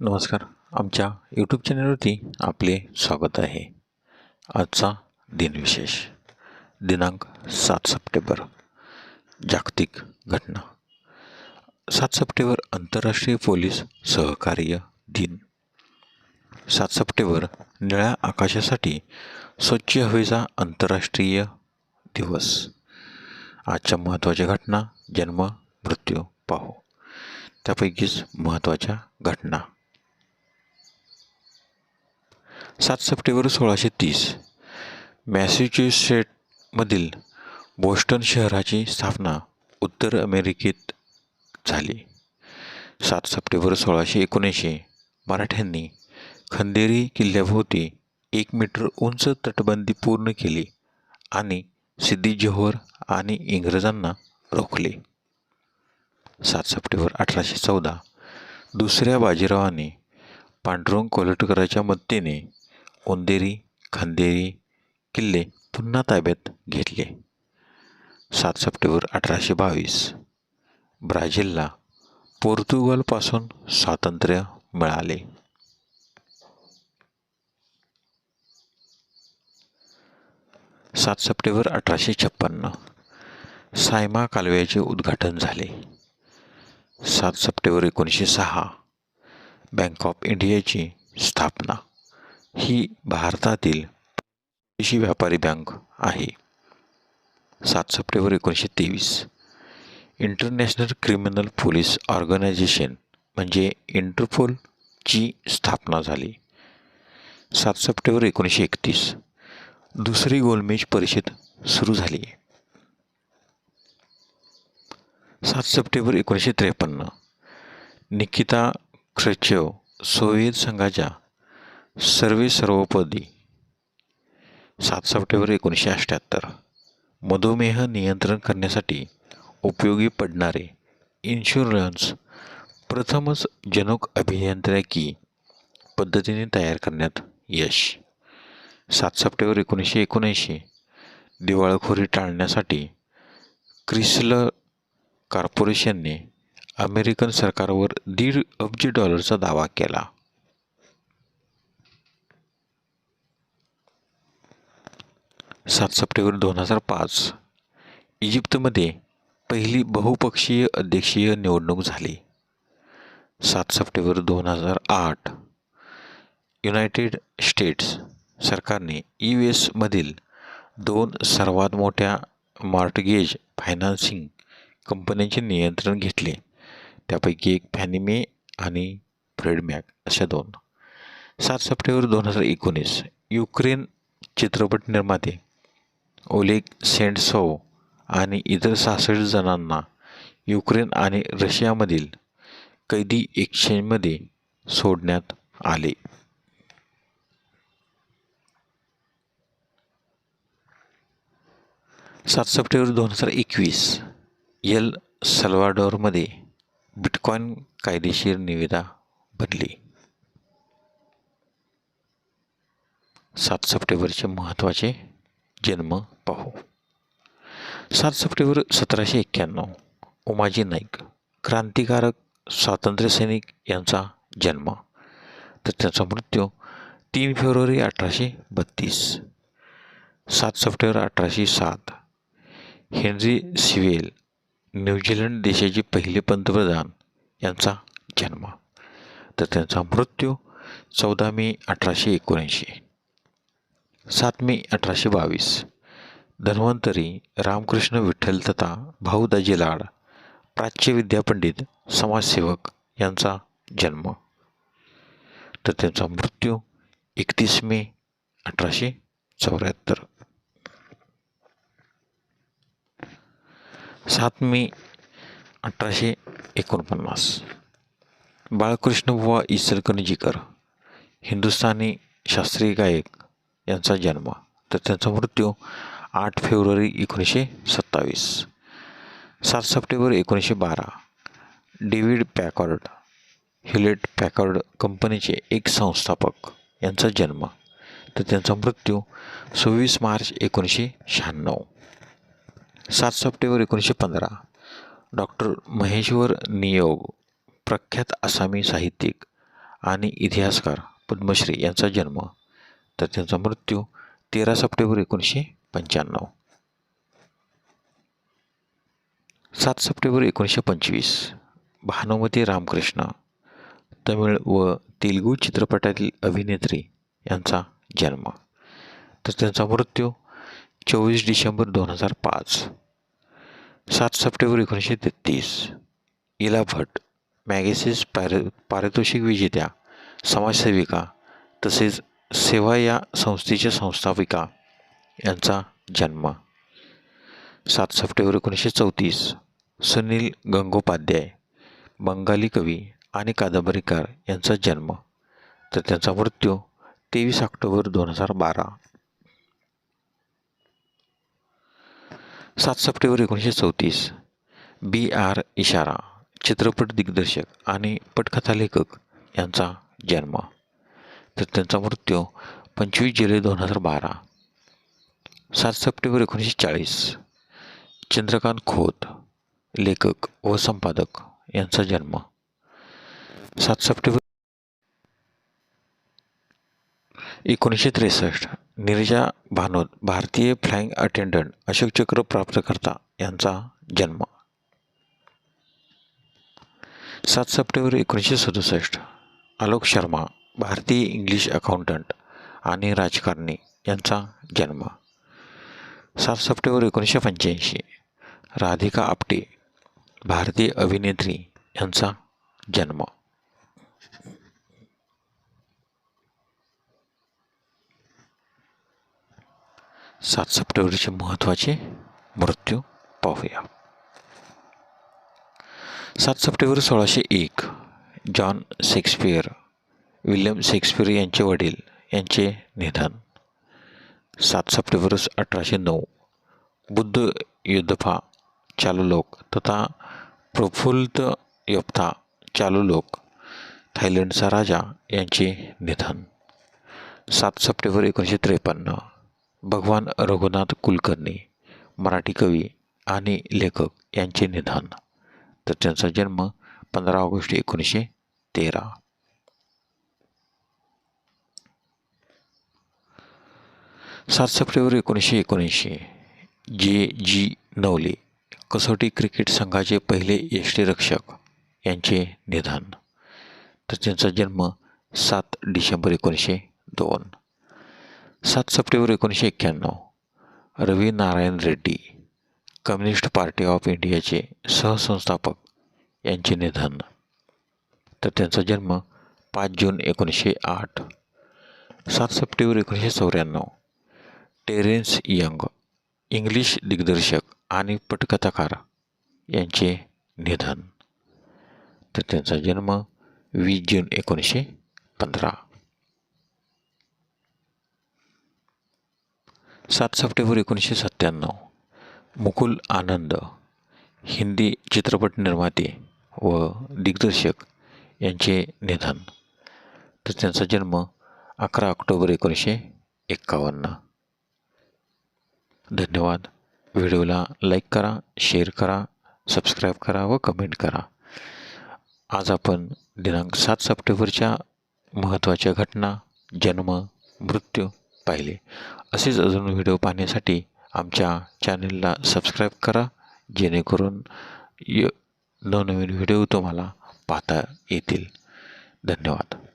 नमस्कार. आमच्या यूट्यूब चॅनलवरती आपले स्वागत आहे. आजचा दिनविशेष. दिनांक सात सप्टेंबर. जागतिक घटना. सात सप्टेंबर आंतरराष्ट्रीय पोलीस सहकार्य दिन. सात सप्टेंबर निळ्या आकाशासाठी स्वच्छ हवेचा आंतरराष्ट्रीय दिवस. आजच्या महत्त्वाच्या घटना जन्म मृत्यू पाहू. त्यापैकीच महत्त्वाच्या घटना. सात सप्टेंबर सोळाशे तीस. मॅसेच्युसेटमधील बोस्टन शहराची स्थापना उत्तर अमेरिकेत झाली. सात सप्टेंबर सोळाशे एकोणऐंशी मराठ्यांनी खंदेरी किल्ल्याभोवती एक मीटर उंच तटबंदी पूर्ण केली आणि सिद्दी जोहर आणि इंग्रजांना रोखले. सात सप्टेंबर अठराशे चौदा दुसऱ्या बाजीरावाने पांडुरंग कोलटकराच्या मदतीने उंदेरी खांदेरी किल्ले पुन्हा ताब्यात घेतले. सात सप्टेंबर अठराशे बावीस. ब्राझीलला पोर्तुगालपासून स्वातंत्र्य मिळाले. सात सप्टेंबर अठराशे छप्पन्न सायमा कालव्याचे उद्घाटन झाले. सात सप्टेंबर एकोणीसशे सहा. बँक ऑफ इंडियाची स्थापना. ही भारतातील देशी व्यापारी बँक आहे. सात सप्टेंबर एकोणीसशे तेवीस. इंटरनॅशनल क्रिमिनल पोलीस ऑर्गनायझेशन म्हणजे इंटरपोलची स्थापना झाली. सात सप्टेंबर एकोणीसशे एकतीस. दुसरी गोलमेज परिषद सुरू झाली. सात सप्टेंबर एकोणीसशे त्रेपन्न. निकिता ख्रचेव सोव्हिएत संघाच्या सर्वे सर्वोपदी. सात सप्टेंबर एकोणीसशे अठ्ठ्याहत्तर मधुमेह नियंत्रण करण्यासाठी उपयोगी पडणारे इन्शुरन्स प्रथमच जनक अभियांत्रिकी पद्धतीने तयार करण्यात यश. सात सप्टेंबर एकोणीसशे एकोणऐंशी. दिवाळखोरी टाळण्यासाठी क्रिसल कॉर्पोरेशनने अमेरिकन सरकारवर दीड अब्ज डॉलरचा दावा केला. सात सप्टेंबर दोन हजार पाच इजिप्तमध्ये पहिली बहुपक्षीय अध्यक्षीय निवडणूक झाली. सात सप्टेंबर दोन हजार आठ युनायटेड स्टेट्स सरकारने यू एसमधील दोन सर्वात मोठ्या मॉर्टगेज फायनान्सिंग कंपन्यांचे नियंत्रण घेतले. त्यापैकी एक फॅनिमे आणि फ्रेडमॅक अशा दोन. सात सप्टेंबर दोन हजार एकोणीस युक्रेन चित्रपट निर्माते ओलेग सेंटसोव आणि इतर सहासष्ट जणांना युक्रेन आणि रशियामधील कैदी एक्सचेंजमध्ये सोडण्यात आले. सात सप्टेंबर दोन हजार एकवीस यल सल्वाडोरमध्ये बिटकॉईन कायदेशीर निविदा बनली. सात सप्टेंबरचे महत्त्वाचे जन्म पाहू. सात सप्टेंबर सतराशे एक्क्याण्णव उमाजी नाईक क्रांतिकारक स्वातंत्र्यसैनिक यांचा जन्म. तर त्यांचा मृत्यू तीन फेब्रुवारी अठराशे बत्तीस. सात सप्टेंबर अठराशे सात हेनरी सिवेल न्यूझीलंड देशाचे पहिले पंतप्रधान यांचा जन्म. तर त्यांचा मृत्यू चौदा मे अठराशे एकोणऐंशी. सात मे अठराशे बावीस. धन्वंतरी रामकृष्ण विठ्ठल तथा भाऊ दाजी लाड प्राच्य विद्यापंडित समाजसेवक यांचा जन्म. तर त्यांचा मृत्यू एकतीस मे अठराशे चौऱ्याहत्तर. सात मे अठराशे एकोणपन्नास. बाळकृष्ण बुवा हिंदुस्थानी शास्त्रीय गायक यांचा जन्म. तर त्यांचा मृत्यू आठ फेब्रुवारी एकोणीसशे सत्तावीस सात सप्टेंबर एकोणीसशे बारा. डेव्हिड पॅकॉर्ड हिलेट पॅकॉर्ड कंपनीचे एक संस्थापक यांचा जन्म. तर त्यांचा मृत्यू सव्वीस मार्च एकोणीसशे शहाण्णव. सात सप्टेंबर एकोणीसशे पंधरा. डॉक्टर महेश्वर नियोग प्रख्यात आसामी साहित्यिक आणि इतिहासकार पद्मश्री यांचा जन्म. तर त्यांचा मृत्यू तेरा सप्टेंबर एकोणीसशे पंच्याण्णव. सात सप्टेंबर एकोणीसशे पंचवीस भानुमती रामकृष्ण तमिळ व तेलुगू चित्रपटातील अभिनेत्री यांचा जन्म. तर त्यांचा मृत्यू चोवीस डिसेंबर दोन हजार पाच. सात सप्टेंबर एकोणीसशे तेहतीस इला भट मॅगेसिस पारि पारितोषिक विजेत्या समाजसेविका तसेच सेवा या संस्थेच्या संस्थापिका यांचा जन्म सात सप्टेंबर एकोणीसशे चौतीस सुनील गंगोपाध्याय बंगाली कवी आणि कादंबरीकार यांचा जन्म. तर त्यांचा मृत्यू तेवीस ऑक्टोबर दोन हजार बारा. सात सप्टेंबर एकोणीसशे चौतीस बी आर इशारा चित्रपट दिग्दर्शक आणि पटकथा लेखक यांचा जन्म. तर त्यांचा मृत्यू पंचवीस जुलै दोन हजार बारा. सात सप्टेंबर एकोणीसशे चाळीस. चंद्रकांत खोत लेखक व संपादक यांचा जन्म. सात सप्टेंबर एकोणीसशे त्रेसष्ट. नीरजा भानोद भारतीय फ्लाइंग अटेंडंट अशोक चक्र प्राप्तकर्ता यांचा जन्म. सात सप्टेंबर एकोणीसशे सदुसष्ट. आलोक शर्मा भारतीय इंग्लिश अकाउंटंट आणि राजकारणी यांचा जन्म. सात सप्टेंबर एकोणीसशे पंच्याऐंशी. राधिका आपटे भारतीय अभिनेत्री यांचा जन्म. सात सप्टेंबरचे महत्त्वाचे मृत्यू पाहूया. सात सप्टेंबर सोळाशे एक जॉन शेक्सपियर विल्यम शेक्सपियर यांचे वडील यांचे निधन. सात सप्टेंबर अठराशे नऊ. बुद्ध युद्धफा चालुलोक तथा प्रफुल्त योप्ता चालुलोक थायलंडचा राजा यांचे निधन. सात सप्टेंबर एकोणीसशे त्रेपन्न. भगवान रघुनाथ कुलकर्णी मराठी कवी आणि लेखक यांचे निधन. तर त्यांचा जन्म पंधरा ऑगस्ट एकोणीसशे तेरा. सात सप्टेंबर एकोणीसशे एकोणऐंशी जे जी नवले कसोटी क्रिकेट संघाचे पहिले यष्टीरक्षक यांचे निधन. तर त्यांचा जन्म सात डिसेंबर एकोणीसशे दोन. सात सप्टेंबर एकोणीसशे एक्क्याण्णव Ravi Narayan Reddy communist party of इंडियाचे सहसंस्थापक यांचे निधन. तर त्यांचा जन्म पाच जून एकोणीसशे आठ सात सप्टेंबर एकोणीसशे चौऱ्याण्णव टेरेन्स यंग इंग्लिश दिग्दर्शक आणि पटकथाकार यांचे निधन. तर त्यांचा जन्म वीस जून एकोणीसशे पंधरा. सात सप्टेंबर एकोणीसशे सत्त्याण्णव मुकुल आनंद हिंदी चित्रपट निर्माते व दिग्दर्शक यांचे निधन. तर त्यांचा जन्म अकरा ऑक्टोबर एकोणीसशे एक्कावन्न धन्यवाद. व्हिडिओला लाईक करा शेअर करा सबस्क्राईब करा व कमेंट करा. आज आपण दिनांक सात सप्टेंबरच्या महत्त्वाच्या घटना जन्म मृत्यू पाहिले. असेच अजून व्हिडिओ पाहण्यासाठी आमच्या चॅनलला सबस्क्राईब करा जेणेकरून य नवनवीन व्हिडिओ तुम्हाला पाहता येतील. धन्यवाद.